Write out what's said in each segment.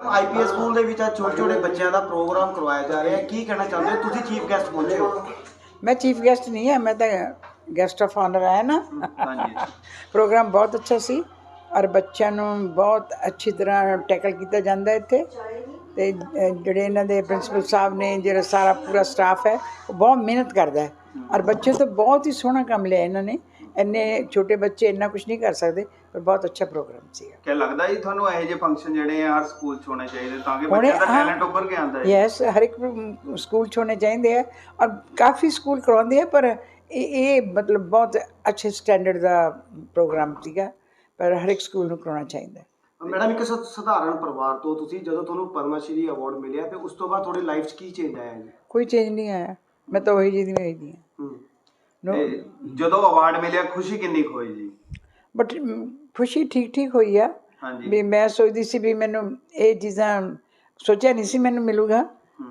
IPS school ਦੇ ਵਿੱਚ ਅੱਜ ਛੋਟੇ ਛੋਟੇ ਬੱਚਿਆਂ ਦਾ ਪ੍ਰੋਗਰਾਮ ਕਰਵਾਇਆ ਜਾ ਰਿਹਾ ਹੈ ਕੀ ਕਹਿਣਾ ਚਾਹੁੰਦੇ ਹੋ ਤੁਸੀਂ ਚੀਫ ਗੈਸਟ ਪਹੁੰਚੇ ਹੋ मैं चीफ गेस्ट नहीं है मैं तो गेस्ट ऑफ ऑनर है ना ਹਾਂਜੀ ਪ੍ਰੋਗਰਾਮ ਬਹੁਤ ਅੱਛਾ ਸੀ ਔਰ ਬੱਚਿਆਂ ਨੂੰ ਬਹੁਤ ਅੱਛੀ ਤਰ੍ਹਾਂ ਟੈਕਲ ਕੀਤਾ ਜਾਂਦਾ ਹੈ ਇੱਥੇ ਤੇ ਅ, ਜਿਹੜੇ ਇਹਨਾਂ ਦੇ ਪ੍ਰਿੰਸੀਪਲ ਸਾਹਿਬ ਨੇ ਜਿਹੜਾ ਸਾਰਾ ਪੂਰਾ ਸਟਾਫ ਹੈ ਉਹ ਬਹੁਤ ਮਿਹਨਤ ਕਰਦਾ ਹੈ ਔਰ ਬੱਚੇ ਤੋਂ ਬਹੁਤ ਹੀ ਸੋਹਣਾ ਕੰਮ ਲਿਆ ਇਹਨਾਂ ਨੇ ਇੰਨੇ ਛੋਟੇ ਬੱਚੇ ਇੰਨਾ ਕੁਝ ਨਹੀਂ ਕਰ ਸਕਦੇ ਪਰ ਬਹੁਤ ਅੱਛਾ ਪ੍ਰੋਗਰਾਮ ਸੀਗਾ ਕਿ ਲੱਗਦਾ ਜੀ ਤੁਹਾਨੂੰ ਇਹੋ ਜਿਹੇ ਫੰਕਸ਼ਨ ਜਿਹੜੇ ਆ ਹਰ ਸਕੂਲ 'ਚ ਹੋਣੇ ਚਾਹੀਦੇ ਤਾਂ ਕਿ ਬੱਚਿਆਂ ਦਾ। ਟੈਲੈਂਟ ਉੱਭਰ ਕੇ ਆਉਂਦਾ ਹੈ? ਯੈਸ ਹਰ ਇੱਕ ਸਕੂਲ 'ਚ ਹੋਣੇ ਚਾਹੀਦੇ ਆ ਔਰ ਕਾਫੀ ਸਕੂਲ ਕਰਵਾਉਂਦੇ ਆ ਪਰ ਇਹ ਮਤਲਬ ਬਹੁਤ ਅੱਛੇ ਸਟੈਂਡਰਡ ਦਾ ਪ੍ਰੋਗਰਾਮ ਸੀਗਾ ਪਰ ਹਰ ਇੱਕ ਸਕੂਲ ਨੂੰ ਕਰਾਉਣਾ ਚਾਹੀਦਾ ਮੈਡਮ ਇੱਕ ਸ- ਸਧਾਰਨ ਪਰਿਵਾਰ ਤੋਂ ਤੁਸੀਂ ਜਦੋਂ ਤੁਹਾਨੂੰ ਪਦਮਾ ਸ਼੍ਰੀ ਅਵਾਰਡ ਮਿਲਿਆ ਤੇ ਉਸ ਤੋਂ ਬਾਅਦ ਤੁਹਾਡੀ ਲਾਈਫ 'ਚ ਕੀ ਚੇਂਜ ਆਇਆ ਜੀ? ਕੋਈ ਚੇਂਜ ਨਹੀਂ ਆਇਆ ਮੈਂ ਤਾਂ ਉਹੀ ਜਿਹੀ ਦੀ ਹੋਈ ਦੀ ਹਾਂ। ਤੇ ਜਦੋਂ ਅਵਾਰਡ ਮਿਲਿਆ ਖੁਸ਼ੀ ਕਿੰਨੀ ਕੁ ਹੋਈ ਜੀ? ਬਟ ਖੁਸ਼ੀ ਠੀਕ ਠੀਕ ਹੋਈ ਆ। ਹਾਂਜੀ। ਵੀ ਮੈਂ ਸੋਚਦੀ ਸੀ ਵੀ ਮੈਨੂੰ ਇਹ ਚੀਜ਼ਾਂ ਸੋਚਿਆ ਨਹੀਂ ਸੀ ਮੈਨੂੰ ਮਿਲੂਗਾ।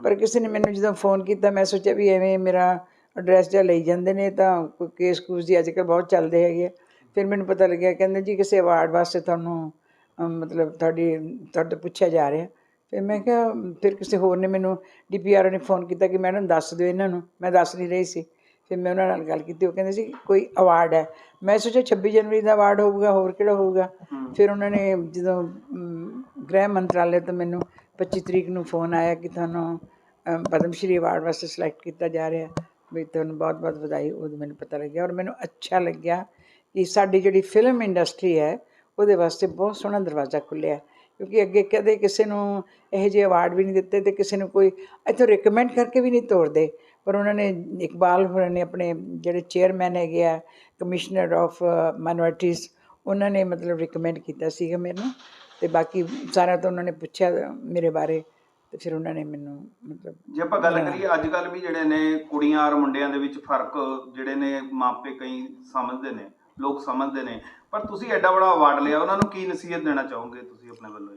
ਪਰ ਕਿਸੇ ਨੇ ਮੈਨੂੰ ਜਦੋਂ ਫੋਨ ਕੀਤਾ ਮੈਂ ਸੋਚਿਆ ਵੀ ਐਵੇਂ ਮੇਰਾ ਐਡਰੈਸ ਜਿਹਾ ਲਈ ਜਾਂਦੇ ਨੇ ਤਾਂ ਕੋਈ ਕੇਸ ਕੂਸ ਦੀ ਅੱਜਕੱਲ ਬਹੁਤ ਚੱਲਦੇ ਹੈਗੇ ਆ। ਫਿਰ ਮੈਨੂੰ ਪਤਾ ਲੱਗਿਆ ਕਹਿੰਦੇ ਜੀ ਕਿਸੇ ਅਵਾਰਡ ਵਾਸਤੇ ਤੁਹਾਨੂੰ ਅਮ, ਮਤਲਬ ਤੁਹਾਡੀ ਤੁਹਾਡੇ ਤੋਂ ਪੁੱਛਿਆ ਜਾ ਰਿਹਾ। ਫਿਰ ਮੈਂ ਕਿਹਾ ਫਿਰ ਕਿਸੇ ਹੋਰ ਨੇ ਮੈਨੂੰ ਡੀਪੀਆਰ ਨੇ ਫੋਨ ਕੀਤਾ ਕਿ ਮੈਡਮ ਦੱਸ ਦਿਓ ਇਹਨਾਂ ਨੂੰ। ਮੈਂ ਦੱਸ ਨਹੀਂ ਰਹੀ ਸੀ। ਫਿਰ ਮੈਂ ਉਹਨਾਂ ਨਾਲ ਗੱਲ ਕੀਤੀ ਉਹ ਕਹਿੰਦੇ ਸੀ ਕੋਈ ਅਵਾਰਡ ਹੈ। ਮੈਂ ਸੋਚਿਆ 26 ਜਨਵਰੀ ਦਾ ਅਵਾਰਡ ਹੋਊਗਾ ਹੋਰ ਕਿਹੜਾ ਹੋਊਗਾ? ਫਿਰ ਉਹਨਾਂ ਨੇ ਜਦੋਂ ਗ੍ਰਹਿ ਮੰਤਰਾਲੇ ਤੋਂ ਮੈਨੂੰ 25 ਤਰੀਕ ਨੂੰ ਫੋਨ ਆਇਆ ਕਿ ਤੁਹਾਨੂੰ ਪਦਮ ਸ਼੍ਰੀ ਅਵਾਰਡ ਵਾਸਤੇ ਸਿਲੈਕਟ ਕੀਤਾ ਜਾ ਰਿਹਾ ਵੀ ਤੁਹਾਨੂੰ ਬਹੁਤ ਬਹੁਤ ਵਧਾਈ ਉਦੋਂ ਮੈਨੂੰ ਪਤਾ ਲੱਗਿਆ। ਔਰ ਮੈਨੂੰ ਅੱਛਾ ਲੱਗਿਆ ਕਿ ਸਾਡੀ ਜਿਹੜੀ ਫਿਲਮ ਇੰਡਸਟਰੀ ਹੈ ਉਹਦੇ ਵਾਸਤੇ ਬਹੁਤ ਸੋਹਣਾ ਦਰਵਾਜ਼ਾ ਖੁੱਲਿਆ ਕਿਉਂਕਿ ਅੱਗੇ ਕਦੇ ਕਿਸੇ ਨੂੰ ਇਹੋ ਜਿਹੇ ਅਵਾਰਡ ਵੀ ਨਹੀਂ ਦਿੱਤੇ ਤੇ ਕਿਸੇ ਨੂੰ ਕੋਈ ਇੱਥੋਂ ਰਿਕਮੈਂਡ ਕਰਕੇ ਵੀ ਨਹੀਂ ਤੋਰਦੇ। ਪਰ ਉਹਨਾਂ ਨੇ ਇਕਬਾਲ ਹੋਰਾਂ ਨੇ ਆਪਣੇ ਜਿਹੜੇ ਚੇਅਰਮੈਨ ਹੈਗੇ ਆ ਕਮਿਸ਼ਨਰ ਆਫ ਮਾਈਨੋਰਿਟੀਜ਼ ਉਹਨਾਂ ਨੇ ਮਤਲਬ ਰਿਕਮੈਂਡ ਕੀਤਾ ਸੀਗਾ ਮੈਨੂੰ ਤੇ ਬਾਕੀ ਸਾਰਿਆਂ ਤੋਂ ਉਹਨਾਂ ਨੇ ਪੁੱਛਿਆ ਮੇਰੇ ਬਾਰੇ ਤੇ ਫਿਰ ਉਹਨਾਂ ਨੇ ਮੈਨੂੰ ਮਤਲਬ ਜੇ ਆਪਾਂ ਗੱਲ ਕਰੀਏ ਅੱਜ ਕੱਲ ਵੀ ਜਿਹੜੇ ਨੇ ਕੁੜੀਆਂ ਔਰ ਮੁੰਡਿਆਂ ਦੇ ਵਿੱਚ ਫ਼ਰਕ ਜਿਹੜੇ ਨੇ ਮਾਪੇ ਕਈ ਸਮਝਦੇ ਨੇ ਲੋਕ ਸਮਝਦੇ ਨੇ ਪਰ ਤੁਸੀਂ ਐਡਾ ਬੜਾ ਅਵਾਰਡ ਲਿਆ ਉਹਨਾਂ ਨੂੰ ਕੀ ਨਸੀਹਤ ਦੇਣਾ ਚਾਹੋਗੇ ਤੁਸੀਂ ਆਪਣੇ ਵੱਲੋਂ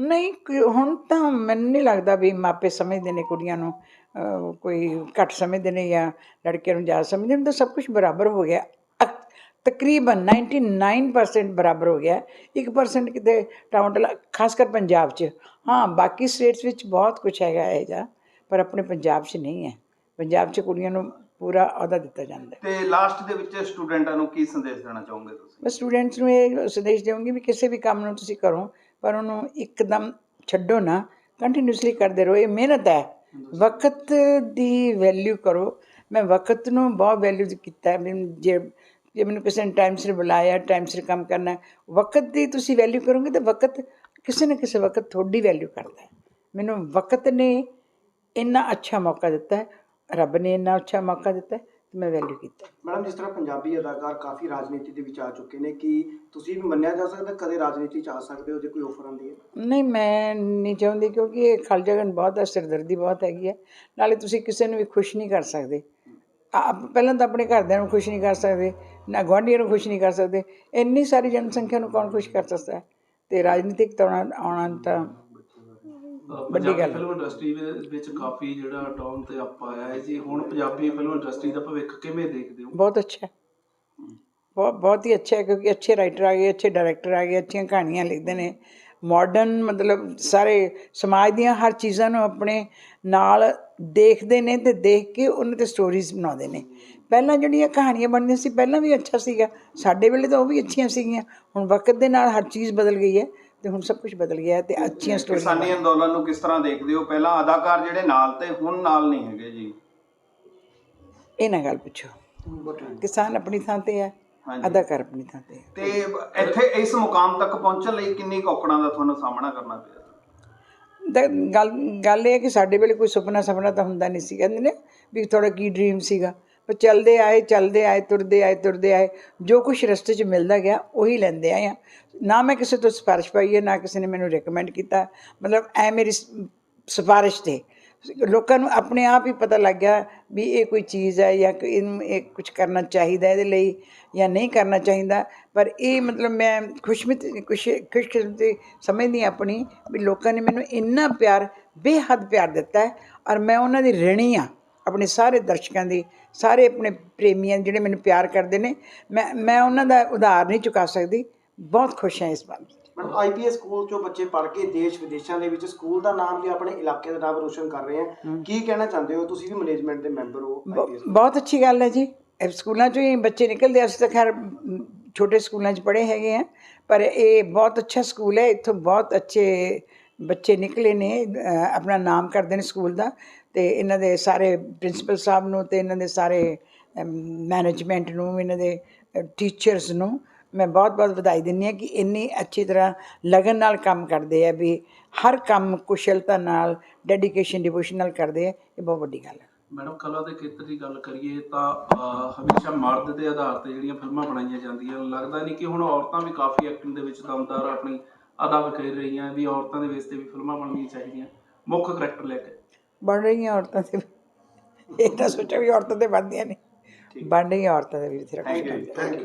ਨਹੀਂ ਹੁਣ ਤਾਂ ਮੈਨੂੰ ਨਹੀਂ ਲੱਗਦਾ ਵੀ ਮਾਪੇ ਸਮਝਦੇ ਨੇ ਕੁੜੀਆਂ ਨੂੰ ਅਹ, ਕੋਈ ਘੱਟ ਸਮਝਦੇ ਨੇ ਜਾਂ ਲੜਕਿਆਂ ਨੂੰ ਜ਼ਿਆਦਾ ਸਮਝਦੇ ਨੇ ਹੁਣ ਤਾਂ ਸਭ ਕੁਝ ਬਰਾਬਰ ਹੋ ਗਿਆ। ਅਕ- ਤਕਰੀਬਨ 99% ਬਰਾਬਰ ਹੋ ਗਿਆ। 1% ਕਿਤੇ ਟਾਉਂਟਲ ਖਾਸ ਕਰ ਪੰਜਾਬ 'ਚ। ਹਾਂ ਬਾਕੀ ਸਟੇਟਸ ਵਿੱਚ ਬਹੁਤ ਕੁਝ ਹੈਗਾ ਇਹ ਜਿਹਾ ਪਰ ਆਪਣੇ ਪੰਜਾਬ 'ਚ ਨਹੀਂ ਹੈ। ਪੰਜਾਬ 'ਚ ਕੁੜੀਆਂ ਨੂੰ ਪੂਰਾ ਅਹੁਦਾ ਦਿੱਤਾ ਜਾਂਦਾ ਹੈ। ਤੇ ਲਾਸਟ ਦੇ ਵਿੱਚ ਸਟੂਡੈਂਟਾਂ ਨੂੰ ਕੀ ਸੰਦੇਸ਼ ਦੇਣਾ ਚਾਹੋਗੇ ਤੁਸੀਂ? ਮੈਂ ਸਟੂਡੈਂਟਸ ਨੂੰ ਇਹ ਸੰਦੇਸ਼ ਦੇਵਾਂਗੀ ਵੀ ਕਿਸੇ ਵੀ ਕੰਮ ਨੂੰ ਤੁਸੀਂ ਕਰੋ। ਪਰ ਉਹਨੂੰ ਇੱਕਦਮ ਛੱਡੋ ਨਾ ਕੰਟੀਨਿਊਸਲੀ ਕਰਦੇ ਰਹੋ ਇਹ ਮਿਹਨਤ ਹੈ। ਵਕਤ ਦੀ ਵੈਲਿਊ ਕਰੋ। ਮੈਂ ਵਕਤ ਨੂੰ ਬਹੁਤ ਵੈਲਿਊ ਕੀਤਾ ਜੇ ਜੇ ਮੈਨੂੰ ਕਿਸੇ ਨੇ ਟਾਈਮ ਸਿਰ ਬੁਲਾਇਆ ਟਾਈਮ ਸਿਰ ਕੰਮ ਕਰਨਾ ਵਕਤ ਦੀ ਤੁਸੀਂ ਵੈਲਿਊ ਕਰੋਗੇ ਤਾਂ ਵਕਤ ਕਿਸੇ ਨਾ ਕਿਸੇ ਵਕਤ ਤੁਹਾਡੀ ਵੈਲਿਊ ਕਰਦਾ ਹੈ। ਮੈਨੂੰ ਵਕਤ ਨੇ ਇੰਨਾ ਅੱਛਾ ਮੌਕਾ ਦਿੱਤਾ ਹੈ ਰੱਬ ਨੇ ਇੰਨਾ ਅੱਛਾ ਮੌਕਾ ਦਿੱਤਾ ਹੈ। ਮੈਂ ਵੈਲਿਊ ਕੀਤਾ। ਮੈਡਮ ਜਿਸ ਤਰ੍ਹਾਂ ਪੰਜਾਬੀ ਅਦਾਕਾਰ ਕਾਫੀ ਰਾਜਨੀਤੀ ਦੇ ਵਿੱਚ ਆ ਚੁੱਕੇ ਨੇ ਕਿ ਤੁਸੀਂ ਵੀ ਮੰਨਿਆ ਜਾ ਸਕਦਾ ਕਦੇ ਰਾਜਨੀਤੀ 'ਚ ਆ ਸਕਦੇ ਹੋ ਜੇ ਕੋਈ ਆਫਰ ਆਉਂਦੀ ਹੈ? ਨਹੀਂ ਮੈਂ ਨਹੀਂ ਚਾਹੁੰਦੀ ਕਿਉਂਕਿ ਇਹ ਖਲਜਗਨ ਬਹੁਤ ਹੈ ਸਿਰਦਰਦੀ ਬਹੁਤ ਹੈਗੀ ਹੈ। ਨਾਲੇ ਤੁਸੀਂ ਕਿਸੇ ਨੂੰ ਵੀ ਖੁਸ਼ ਨਹੀਂ ਕਰ ਸਕਦੇ। ਆਪ ਪਹਿਲਾਂ ਤਾਂ ਆਪਣੇ ਘਰਦਿਆਂ ਨੂੰ ਖੁਸ਼ ਨਹੀਂ ਕਰ ਸਕਦੇ ਨਾ ਗੁਆਂਢੀਆਂ ਨੂੰ ਖੁਸ਼ ਨਹੀਂ ਕਰ ਸਕਦੇ। ਇੰਨੀ ਸਾਰੀ ਜਨਸੰਖਿਆ ਨੂੰ ਕੌਣ ਖੁਸ਼ ਕਰ ਸਕਦਾ? ਹੈ ਤੇ ਰਾਜਨੀਤਿਕ ਤੌਣਾ ਆਉਣਾ ਤਾਂ ਵੱਡੀ ਗੱਲ ਫਿਲਮ ਇੰਡਸਟਰੀ ਵਿੱਚ ਕਾਫੀ ਜਿਹੜਾ ਡਾਊਨ ਤੇ ਅਪ ਆਇਆ ਹੈ ਜੀ ਹੁਣ ਪੰਜਾਬੀ ਫਿਲਮ ਇੰਡਸਟਰੀ ਦਾ ਭਵਿੱਖ ਕਿਵੇਂ ਦੇਖਦੇ ਹੋ? ਬਹੁਤ ਅੱਛਾ ਬਹੁਤ ਬਹੁਤ ਹੀ ਅੱਛਾ ਹੈ ਕਿਉਂਕਿ ਅੱਛੇ ਰਾਈਟਰ ਆ ਗਏ ਅੱਛੇ ਡਾਇਰੈਕਟਰ ਆ ਗਏ ਅੱਛੀਆਂ ਕਹਾਣੀਆਂ ਲਿਖਦੇ ਨੇ। ਮਾਡਰਨ ਮਤਲਬ ਸਾਰੇ ਸਮਾਜ ਦੀਆਂ ਹਰ ਚੀਜ਼ਾਂ ਨੂੰ ਆਪਣੇ ਨਾਲ ਦੇਖਦੇ ਨੇ ਤੇ ਦੇਖ ਕੇ ਉਹਨਾਂ ਤੇ ਸਟੋਰੀਜ਼ ਬਣਾਉਂਦੇ ਨੇ। ਪਹਿਲਾਂ ਜਿਹੜੀਆਂ ਕਹਾਣੀਆਂ ਬਣਦੀਆਂ ਸੀ ਪਹਿਲਾਂ ਵੀ ਅੱਛਾ ਸੀਗਾ। ਸਾਡੇ ਵੇਲੇ ਤਾਂ ਉਹ ਵੀ ਅੱਛੀਆਂ ਸੀਗੀਆਂ। ਹੁਣ ਵਕਤ ਦੇ ਨਾਲ ਹਰ ਚੀਜ਼ ਬਦਲ ਗਈ ਹੈ। ਤੇ ਹੁਣ ਸਭ ਕੁਝ ਬਦਲ ਗਿਆ ਹੈ ਤੇ ਅੱਛੀਆਂ ਸਟੋਰੀਆਂ ਕਿਸਾਨੀ ਅੰਦੋਲਨ ਨੂੰ ਕਿਸ ਤਰ੍ਹਾਂ ਦੇਖਦੇ ਹੋ? ਪਹਿਲਾਂ ਅਦਾਕਾਰ ਜਿਹੜੇ ਨਾਲ ਤੇ ਹੁਣ ਨਾਲ ਨਹੀਂ ਹੈਗੇ ਜੀ। ਇਹ ਨਾ ਗੱਲ ਪੁੱਛੋ। ਕਿਸਾਨ ਆਪਣੀ ਥਾਂ ਤੇ ਹੈ। ਅਦਾਕਾਰ ਆਪਣੀ ਥਾਂ ਤੇ ਤੇ ਇੱਥੇ ਇਸ ਮੁਕਾਮ ਤੱਕ ਪਹੁੰਚਣ ਲਈ ਕਿੰਨੀ ਔਕੜਾਂ ਦਾ ਤੁਹਾਨੂੰ ਸਾਹਮਣਾ ਕਰਨਾ ਪਿਆ? ਦਾ ਗੱਲ ਗੱਲ ਇਹ ਹੈ ਕਿ ਸਾਡੇ ਵੇਲੇ ਕੋਈ ਸੁਪਨਾ ਸੁਪਨਾ ਤਾਂ ਹੁੰਦਾ ਨਹੀਂ ਸੀ। ਕਹਿੰਦੇ ਨੇ ਵੀ ਤੁਹਾਡਾ ਕੀ ਡ੍ਰੀਮ ਸੀਗਾ। ਪਰ ਚੱਲਦੇ ਆਏ ਚੱਲਦੇ ਆਏ, ਤੁਰਦੇ ਆਏ ਤੁਰਦੇ ਆਏ, ਜੋ ਕੁਝ ਰਸਤੇ 'ਚ ਮਿਲਦਾ ਗਿਆ, ਉਹੀ ਲੈਂਦੇ ਆਏ ਆ ਨਾ ਮੈਂ ਕਿਸੇ ਤੋਂ ਸਿਫਾਰਿਸ਼ ਪਾਈ ਹੈ, ਨਾ ਕਿਸੇ ਨੇ ਮੈਨੂੰ ਰეკਮੈਂਡ ਕੀਤਾ। ਮਤਲਬ ਐ ਮੇਰੀ ਸ- ਸਿਫਾਰਿਸ਼ ਤੇ। ਲੋਕਾਂ ਨੂੰ ਆਪਣੇ ਆਪ ਹੀ ਪਤਾ ਲੱਗ ਗਿਆ ਵੀ ਇਹ ਕੋਈ ਚੀਜ਼ ਹੈ ਜਾਂ ਇਹਨੂੰ ਇਹ ਕੁਝ ਕਰਨਾ ਚਾਹੀਦਾ ਇਹਦੇ ਲਈ ਜਾਂ ਨਹੀਂ ਕਰਨਾ ਚਾਹੀਦਾ। ਪਰ ਇਹ ਮਤਲਬ ਮੈਂ ਖੁਸ਼ਮਿਤ, ਖੁਸ਼ ਖੁਸ਼ਕਿਸਮਤੀ ਸਮਝਦੀ ਹਾਂ ਆਪਣੀ ਵੀ ਲੋਕਾਂ ਨੇ ਮੈਨੂੰ ਇੰਨਾ ਪਿਆਰ, ਬੇਹੱਦ ਪਿਆਰ ਦਿੱਤਾ ਹੈ ਔਰ ਮੈਂ ਉਹਨਾਂ ਦੀ ਰਿਣੀ ਆ ਆਪਣੇ ਸਾਰੇ ਦਰਸ਼ਕਾਂ ਦੀ ਸਾਰੇ ਆਪਣੇ ਪ੍ਰੇਮੀਆਂ ਜਿਹੜੇ ਮੈਨੂੰ ਪਿਆਰ ਕਰਦੇ ਨੇ ਮੈਂ ਮੈਂ ਉਹਨਾਂ ਦਾ ਉਧਾਰ ਨਹੀਂ ਚੁਕਾ ਸਕਦੀ। ਬਹੁਤ ਖੁਸ਼ ਹਾਂ ਇਸ ਬਾਰੇ। ਮੈਡਮ ਆਈਪੀਐਸ ਸਕੂਲ ਚੋਂ ਬੱਚੇ ਪੜ੍ਹ ਕੇ ਦੇਸ਼ ਵਿਦੇਸ਼ਾਂ ਦੇ ਵਿੱਚ ਸਕੂਲ ਦਾ ਨਾਮ ਜਾਂ ਆਪਣੇ ਇਲਾਕੇ ਦਾ ਨਾਮ ਰੋਸ਼ਨ ਕਰ ਰਹੇ ਆ। ਕੀ ਕਹਿਣਾ ਚਾਹੁੰਦੇ ਹੋ? ਤੁਸੀਂ ਵੀ ਮੈਨੇਜਮੈਂਟ ਦੇ ਮੈਂਬਰ ਹੋ ਬਹੁਤ ਅੱਛੀ ਗੱਲ ਹੈ ਜੀ। ਇਹ ਸਕੂਲਾਂ ਚੋਂ ਹੀ ਬੱਚੇ ਨਿਕਲਦੇ ਆ। ਅਸੀਂ ਤਾਂ ਖੈਰ ਮ, ਛੋਟੇ ਸਕੂਲਾਂ 'ਚ ਪੜ੍ਹੇ ਹੈਗੇ ਆ ਪਰ ਇਹ ਬਹੁਤ ਅੱਛਾ ਸਕੂਲ ਹੈ। ਇੱਥੋਂ ਬਹੁਤ ਅੱਛੇ ਬੱਚੇ ਨਿਕਲੇ ਨੇ ਆਪਣਾ ਨਾਮ ਕਰਦੇ ਨੇ ਸਕੂਲ ਦਾ ਤੇ ਇਹਨਾਂ ਦੇ ਸਾਰੇ ਪ੍ਰਿੰਸੀਪਲ ਸਾਹਿਬ ਨੂੰ ਤੇ ਇਹਨਾਂ ਦੇ ਸਾਰੇ ਮੈਨੇਜਮੈਂਟ ਨੂੰ, ਇਹਨਾਂ ਦੇ ਟੀਚਰਸ ਨੂੰ ਮੈਂ ਬਹੁਤ-ਬਹੁਤ ਵਧਾਈ ਦਿੰਦੀ ਹਾਂ ਕਿ ਇੰਨੀ ਅੱਛੀ ਤਰ੍ਹਾਂ ਲਗਨ ਨਾਲ ਕੰਮ ਕਰਦੇ ਆ ਵੀ ਹਰ ਕੰਮ ਕੁਸ਼ਲਤਾ ਨਾਲ ਡੈਡੀਕੇਸ਼ਨ ਡਿਵੋਸ਼ਨ ਨਾਲ ਕਰਦੇ ਆ, ਇਹ ਬਹੁਤ ਵੱਡੀ ਗੱਲ ਹੈ ਮੈਡਮ, ਕਲਾ ਦੇ ਖੇਤਰ ਦੀ ਗੱਲ ਕਰੀਏ ਤਾਂ ਹਮੇਸ਼ਾ ਮਰਦ ਦੇ ਆਧਾਰ ਤੇ ਜਿਹੜੀਆਂ ਫਿਲਮਾਂ ਬਣਾਈਆਂ ਜਾਂਦੀਆਂ, ਲੱਗਦਾ ਨਹੀਂ ਕਿ ਹੁਣ ਔਰਤਾਂ ਵੀ ਕਾਫੀ ਐਕਟਿੰਗ ਦੇ ਵਿੱਚ ਦਮਦਾਰ ਆਪਣੀ ਅਦਾ ਵਿਖੇਰ ਰਹੀਆਂ ਵੀ ਔਰਤਾਂ ਦੇ ਬੇਸ ਤੇ ਵੀ ਫਿਲਮਾਂ ਬਣਨੀਆਂ ਚਾਹੀਦੀਆਂ ਮੁੱਖ ਕਰੈਕਟਰ ਲੈ ਕੇ ਬਣ ਰਹੀਆਂ ਔਰਤਾਂ ਤੇ ਵੀ। ਇਹ ਤਾਂ ਸੋਚੋ ਵੀ ਔਰਤਾਂ ਤੇ ਬਣਦੀਆਂ ਨੇ ਬਣ ਰਹੀਆਂ ਔਰਤਾਂ ਦੇ ਵੀ. ਬਣਦਾ। Thank you